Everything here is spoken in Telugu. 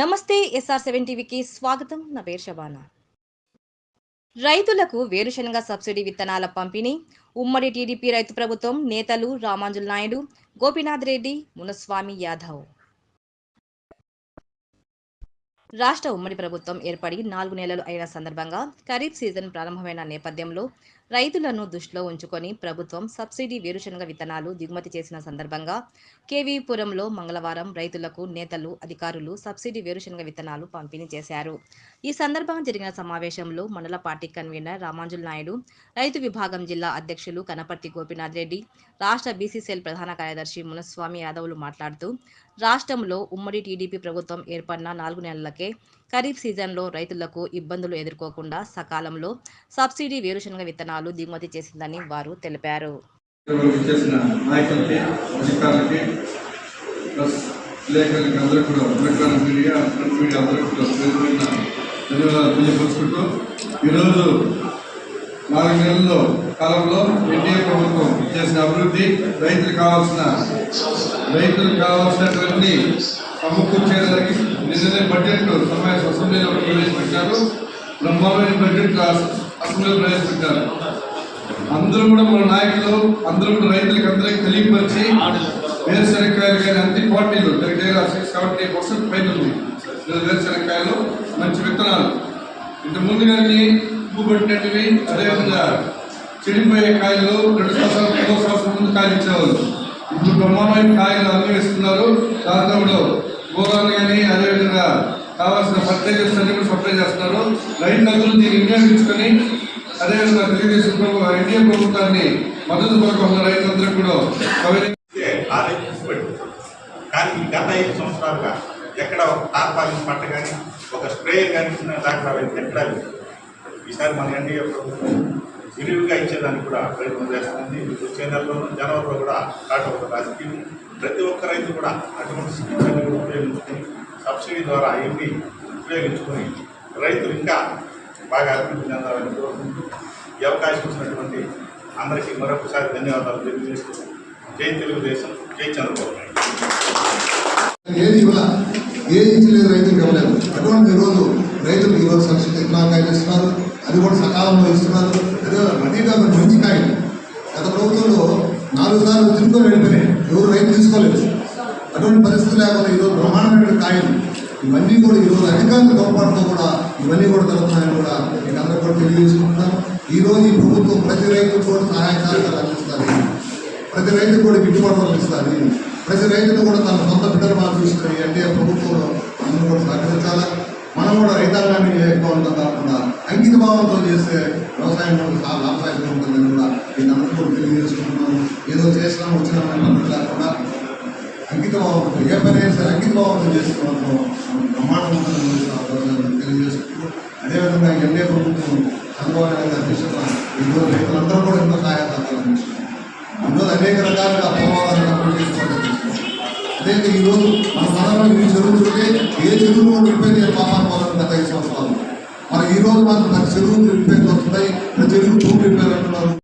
నమస్తే ఎస్ఆర్ సెవెన్ టీవీకి స్వాగతం. నా పేరు షబానా రైతులకు వేరుశనగ సబ్సిడీ విత్తనాల పంపిణీ. ఉమ్మడి టీడీపీ రైతు ప్రభుత్వం నేతలు రామాంజుల్ నాయుడు గోపీనాథ్ రెడ్డి మునస్వామి యాదవ్. రాష్ట్ర ఉమ్మడి ప్రభుత్వం ఏర్పడి నాలుగు నెలలు అయిన సందర్భంగా ఖరీఫ్ సీజన్ ప్రారంభమైన నేపథ్యంలో రైతులను దృష్టిలో ఉంచుకొని ప్రభుత్వం సబ్సిడీ వేరుశనగ విత్తనాలు దిగుమతి చేసిన సందర్భంగా కేవీపురంలో మంగళవారం రైతులకు నేతలు అధికారులు సబ్సిడీ వేరుశనగ విత్తనాలు పంపిణీ చేశారు. ఈ సందర్భంగా జరిగిన సమావేశంలో మండల పార్టీ కన్వీనర్ రామాంజుల్ నాయుడు రైతు విభాగం జిల్లా అధ్యక్షులు కనపర్తి గోపీనాథ్ రెడ్డి రాష్ట్ర బీసీసీఎల్ ప్రధాన కార్యదర్శి మునస్వామి యాదవ్లు మాట్లాడుతూ రాష్ట్రంలో ఉమ్మడి టీడీపీ ప్రభుత్వం ఏర్పడిన నాలుగు నెలలకే ఖరీఫ్ సీజన్లో రైతులకు ఇబ్బందులు ఎదుర్కోకుండా సకాలంలో సబ్సిడీ వేరుశనగ విత్తనాలు దిగుమతి చేసిందని వారు తెలిపారు. ఈరోజు నాలుగు నెలల్లో కాలంలో ఎన్డీఏ ప్రభుత్వం చేసిన అభివృద్ధి రైతులకు కావాల్సిన రైతులకు కావాల్సినటువంటి సమకూర్చేదానికి నిన్ననే బడ్జెట్ సమావేశ అసెంబ్లీలో ప్రవేశపెట్టారు. బ్రహ్మాండమైన బడ్జెట్ అసెంబ్లీలో ప్రవేశపెట్టారు. అందరూ కూడా మన నాయకులు అందరూ కూడా రైతులకు అందరికీ తెలియపరిచి వేరుశనక్కాయలు కానీ అన్ని క్వాలిటీలు దగ్గర సిక్స్ సెవెంటీ పర్సెంట్ పైన ఉంది. వేరుశనక్కాయలు మంచి విత్తనాలు. ఇంత ముందు కానీ ఉప్పు అదేవిధంగా చెడిపోయే కాయలు రెండు సంవత్సరాలు మూడు సంవత్సరాల ముందు కాయలు ఇచ్చేవాళ్ళు ఇప్పుడు బ్రహ్మాండమైన కాయలు అన్ని వేస్తున్నారు. దాంట్లో కూడా కానీ అదేవిధంగా కావాల్సిన ఫర్టిలైజర్స్ అన్ని కూడా సప్లై చేస్తున్నారు. రైతులందరూ దీన్ని వినియోగించుకొని అదేవిధంగా తెలుగుదేశం ప్రభుత్వం ఎన్డీఏ ప్రభుత్వాన్ని మద్దతు కొరకు ఉన్న రైతులందరూ కూడా కానీ గత ఐదు సంవత్సరాలుగా ఎక్కడ ఒక టార్పాలిన్ పంట కానీ ఒక స్ప్రేయర్ కానీ దాంట్లో ఎక్కడ లేదు. ఈసారి మన ఎన్డీఏ ప్రభుత్వం విరివిగా ఇచ్చేదానికి కూడా ప్రయత్నం చేస్తుంది. వచ్చే నెలలోనూ జనవరిలో కూడా స్టార్ట్ అవుతుంది రాజకీయం. ప్రతి ఒక్క రైతు కూడా అటువంటి స్కీమ్లను కూడా ఉపయోగించుకొని సబ్సిడీ ద్వారా అవన్నీ ఉపయోగించుకొని రైతులు ఇంకా బాగా అభివృద్ధి చెందాలని కోరుకుంటూ ఈ అవకాశం ఇచ్చినటువంటి అందరికీ మరొకసారి ధన్యవాదాలు తెలియజేస్తూ జై తెలుగుదేశం జై చంద్రబాబు నాయుడు. ఏది ఇవ్వాల? రైతులకు ఇవ్వలేదు. అటువంటి ఈరోజు రైతులు ఈరోజు సబ్సిడీ విత్తనాలు ఇస్తున్నారు అది కూడా సకాలంలో ఇస్తున్నారు. అదే మరీ కాదు మంచి కాయలు. గత ప్రభుత్వంలో నాలుగు సార్లు తిరుగుతూ వెళ్ళిపోయినాయి. ఎవరు రైతు తీసుకోలేదు. అటువంటి పరిస్థితి లేకుండా ఈరోజు బ్రహ్మాండమైన కాయలు. ఇవన్నీ కూడా ఈరోజు అధికారుల తోడ్పాటుతో కూడా ఇవన్నీ కూడా జరుగుతున్నాయని కూడా మీకు అందరూ కూడా తెలియజేసుకుంటున్నాం. ఈరోజు ఈ ప్రభుత్వం ప్రతి రైతుకు కూడా సహాయ సహకారాలు అందిస్తుంది. ప్రతి రైతుకు కూడా గిట్టుబాటు ఇస్తుంది. ప్రతి రైతును కూడా తన సొంత బిడ్డలు మాకు చూసుకుని అంటే ప్రభుత్వంలో అందరూ కూడా సహకరించాలి? మనం కూడా రైతాంగాన్ని ఎక్కువ కాకుండా అంకిత భావంతో చేస్తే వ్యవసాయం కూడా చాలా లాభసాయంగా ఉంటుందని కూడా నేను అందరూ తెలియజేసుకుంటున్నాను. ఏదో చేసినా వచ్చినామని అనే పద్ధతి లేకుండా అంకిత భావంతో ఏ పని అయినా సరే అంకిత భావంతో చేసుకోవడంలో బ్రహ్మాండం ఉంటుందని తెలియజేసుకుంటూ అదేవిధంగా ఎన్ఏ ప్రభుత్వం చంద్రబాబు నాయుడు అధ్యక్షత ఈరోజు రైతులందరూ కూడా ఎంతో సహాయ సహకారాలు ఈరోజు అనేక రకాలుగా పోవాలని అదే ఈరోజు మన మనలో మీరు చదువుతుంటే ఏ చెరువులు కూడా రిపేర్ పాపాలు పోవాలని గత ఐదు సంవత్సరాలు మరి ఈ రోజు మాత్రం నాకు చెరువులు రిపేర్ వస్తున్నాయి చెరువులు చెరువు రిపేర్ అంటున్నారు